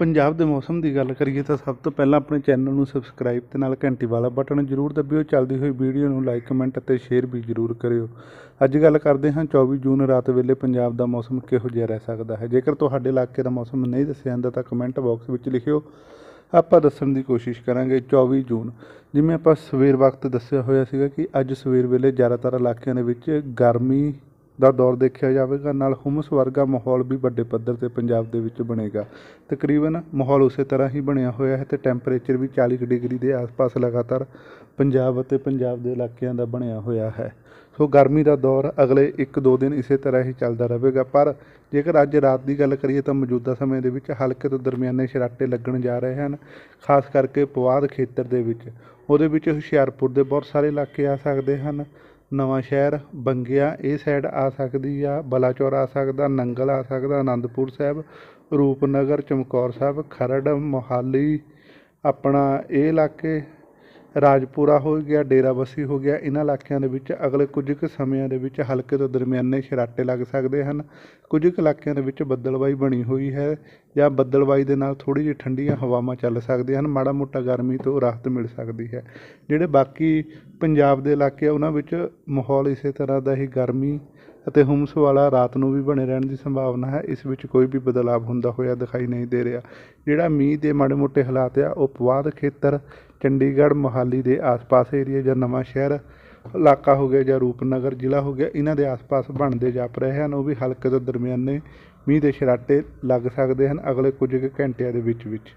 ਪੰਜਾਬ ਦੇ ਮੌਸਮ ਦੀ ਗੱਲ ਕਰੀਏ ਤਾਂ ਸਭ ਤੋਂ ਪਹਿਲਾਂ ਆਪਣੇ ਚੈਨਲ ਨੂੰ ਸਬਸਕ੍ਰਾਈਬ ਤੇ ਨਾਲ ਘੰਟੀ ਵਾਲਾ ਬਟਨ ਜ਼ਰੂਰ ਦਬਿਓ। ਚੱਲਦੀ ਹੋਈ ਵੀਡੀਓ ਨੂੰ ਲਾਈਕ ਕਮੈਂਟ ਅਤੇ ਸ਼ੇਅਰ ਵੀ ਜ਼ਰੂਰ ਕਰਿਓ। ਅੱਜ ਗੱਲ ਕਰਦੇ ਹਾਂ 24 ਜੂਨ ਰਾਤ ਵੇਲੇ ਪੰਜਾਬ ਦਾ ਮੌਸਮ ਕਿਹੋ ਜਿਹਾ ਰਹਿ ਸਕਦਾ ਹੈ। ਜੇਕਰ ਤੁਹਾਡੇ ਇਲਾਕੇ ਦਾ ਮੌਸਮ ਨਹੀਂ ਦੱਸਿਆ ਜਾਂਦਾ ਤਾਂ ਕਮੈਂਟ ਬਾਕਸ ਵਿੱਚ ਲਿਖਿਓ। ਆਪਾਂ ਦੱਸਣ ਦੀ ਕੋਸ਼ਿਸ਼ ਕਰਾਂਗੇ 24 ਜੂਨ। ਜਿਵੇਂ ਆਪਾਂ ਸਵੇਰ ਵਕਤ ਦੱਸਿਆ ਹੋਇਆ ਸੀਗਾ ਕਿ ਅੱਜ ਸਵੇਰ ਵੇਲੇ ਜ਼ਿਆਦਾਤਰ ਇਲਾਕਿਆਂ ਦੇ ਵਿੱਚ ਗਰਮੀ ਦਾ ਦੌਰ ਦੇਖਿਆ ਜਾਵੇਗਾ। ਨਾਲ ਹੁਮਸ ਵਰਗਾ ਮਾਹੌਲ ਵੀ ਵੱਡੇ ਪੱਧਰ ਤੇ ਪੰਜਾਬ ਦੇ ਵਿੱਚ ਬਣੇਗਾ। ਤਕਰੀਬਨ ਮਾਹੌਲ ਉਸੇ ਤਰ੍ਹਾਂ ਹੀ ਬਣਿਆ ਹੋਇਆ ਹੈ ਤੇ ਟੈਂਪਰੇਚਰ ਵੀ 40 ਕੁ ਡਿਗਰੀ ਦੇ ਆਸ-ਪਾਸ ਲਗਾਤਾਰ ਪੰਜਾਬ ਅਤੇ ਪੰਜਾਬ ਦੇ ਇਲਾਕਿਆਂ ਦਾ ਬਣਿਆ ਹੋਇਆ ਹੈ। ਸੋ ਗਰਮੀ ਦਾ ਦੌਰ ਅਗਲੇ 1-2 ਦਿਨ ਇਸੇ ਤਰ੍ਹਾਂ ਹੀ ਚੱਲਦਾ ਰਹੇਗਾ। ਪਰ ਜੇਕਰ ਅੱਜ ਰਾਤ ਦੀ ਗੱਲ ਕਰੀਏ ਤਾਂ ਮੌਜੂਦਾ ਸਮੇਂ ਦੇ ਵਿੱਚ ਹਲਕੇ ਤੋਂ ਦਰਮਿਆਨੇ ਸ਼ਰਾਟੇ ਲੱਗਣ ਜਾ ਰਹੇ ਹਨ, ਖਾਸ ਕਰਕੇ ਪਵਾਦ ਖੇਤਰ ਦੇ ਵਿੱਚ। ਉਹਦੇ ਵਿੱਚ ਹੁਸ਼ਿਆਰਪੁਰ ਦੇ ਬਹੁਤ ਸਾਰੇ ਇਲਾਕੇ ਆ ਸਕਦੇ ਹਨ। ਨਵਾਂ ਸ਼ਹਿਰ, ਬੰਗਿਆ, ਇਹ ਸਾਈਡ ਆ ਸਕਦੀ ਆ, ਬਲਾਚੌਰ ਆ ਸਕਦਾ, ਨੰਗਲ ਆ ਸਕਦਾ ਆਨੰਦਪੁਰ ਸਾਹਿਬ, ਰੂਪਨਗਰ, ਚਮਕੌਰ ਸਾਹਿਬ, ਖਰੜ, ਮੋਹਾਲੀ, ਆਪਣਾ ਇਹ ਇਲਾਕੇ, ਰਾਜਪੁਰਾ ਹੋ ਗਿਆ ਡੇਰਾਬੱਸੀ ਹੋ ਗਿਆ, ਇਹਨਾਂ ਇਲਾਕਿਆਂ ਦੇ ਵਿੱਚ ਅਗਲੇ ਕੁਝ ਕੁ ਸਮਿਆਂ ਦੇ ਵਿੱਚ ਹਲਕੇ ਤੋਂ ਦਰਮਿਆਨੇ ਛਰਾਟੇ ਲੱਗ ਸਕਦੇ ਹਨ। ਕੁਝ ਕੁ ਇਲਾਕਿਆਂ ਦੇ ਵਿੱਚ ਬੱਦਲਵਾਈ ਬਣੀ ਹੋਈ ਹੈ। ਜਾਂ ਬੱਦਲਵਾਈ ਦੇ ਨਾਲ ਥੋੜ੍ਹੀ ਜਿਹੀ ਠੰਡੀਆਂ ਹਵਾਵਾਂ ਚੱਲ ਸਕਦੀਆਂ ਹਨ, ਮਾੜਾ ਮੋਟਾ ਗਰਮੀ ਤੋਂ ਰਾਹਤ ਮਿਲ ਸਕਦੀ ਹੈ। ਜਿਹੜੇ ਬਾਕੀ ਪੰਜਾਬ ਦੇ ਇਲਾਕੇ ਆ, ਉਹਨਾਂ ਵਿੱਚ ਮਾਹੌਲ ਇਸੇ ਤਰ੍ਹਾਂ ਦਾ ਹੀ ਗਰਮੀ ਅਤੇ ਹੁਮਸ ਵਾਲਾ ਰਾਤ ਨੂੰ ਵੀ ਬਣੇ ਰਹਿਣ ਦੀ ਸੰਭਾਵਨਾ ਹੈ। ਇਸ ਵਿੱਚ ਕੋਈ ਵੀ ਬਦਲਾਵ ਹੁੰਦਾ ਹੋਇਆ ਦਿਖਾਈ ਨਹੀਂ ਦੇ ਰਿਹਾ। ਜਿਹੜਾ ਮੀਂਹ ਦੇ ਮਾੜੇ ਮੋਟੇ ਹਾਲਾਤ ਆ, ਉਹ ਪਵਾਦ ਖੇਤਰ, ਚੰਡੀਗੜ੍ਹ, ਮੋਹਾਲੀ ਦੇ ਆਸ-ਪਾਸ ਏਰੀਆ ਜਾਂ ਨਵਾਂ ਸ਼ਹਿਰ ਇਲਾਕਾ ਹੋ ਗਿਆ ਜਾਂ ਰੂਪਨਗਰ ਜ਼ਿਲ੍ਹਾ ਹੋ ਗਿਆ, ਇਹਨਾਂ ਦੇ ਆਸ-ਪਾਸ ਬਣਦੇ ਜਾਪ ਰਹੇ ਹਨ। ਉਹ ਵੀ ਹਲਕੇ ਤੋਂ ਦਰਮਿਆਨੇ ਮੀਂਹ ਦੇ ਛਰਾਟੇ ਲੱਗ ਸਕਦੇ ਹਨ ਅਗਲੇ ਕੁਝ ਕੁ ਘੰਟਿਆਂ ਦੇ ਵਿੱਚ ਵਿੱਚ